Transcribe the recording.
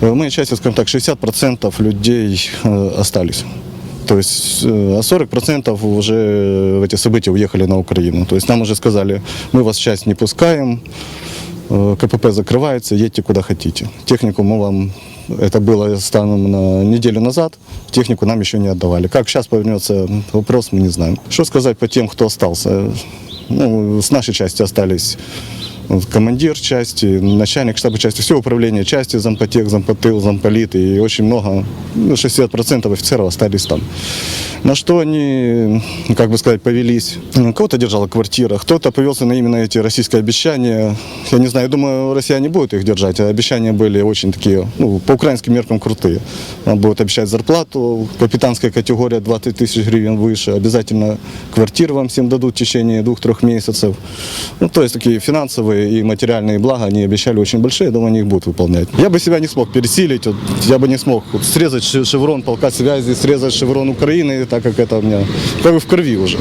Э, Мы части, скажем так, 60% людей э, остались. То есть, э, а 40% уже в эти события уехали на Украину. То есть нам уже сказали, мы вас часть не пускаем, КПП закрывается, едьте куда хотите. Технику мы вам, это было станом на неделю назад, технику нам еще не отдавали. Как сейчас повернется вопрос, мы не знаем. Что сказать по тем, кто остался? Ну, с нашей части остались командир части, начальник штаба части, все управление части, зампотех, зампотыл, замполит и очень много, ну, 60% офицеров остались там. На что они, как бы сказать, повелись. Ну, Кого-то держала квартира, кто-то повелся на именно эти российские обещания. Я не знаю, думаю, россияне будут их держать. Обещания были очень такие, ну, по украинским меркам крутые. Нам будут обещать зарплату, капитанская категория 20 тысяч гривен выше, обязательно квартиры вам всем дадут в течение двух-трех месяцев. Ну, то есть такие финансовые и материальные блага они обещали очень большие, я думаю, они их будут выполнять. Я бы себя не смог пересилить, вот, я бы не смог вот, срезать шеврон полка связи, срезать шеврон Украины, так как это у меня как в крови уже.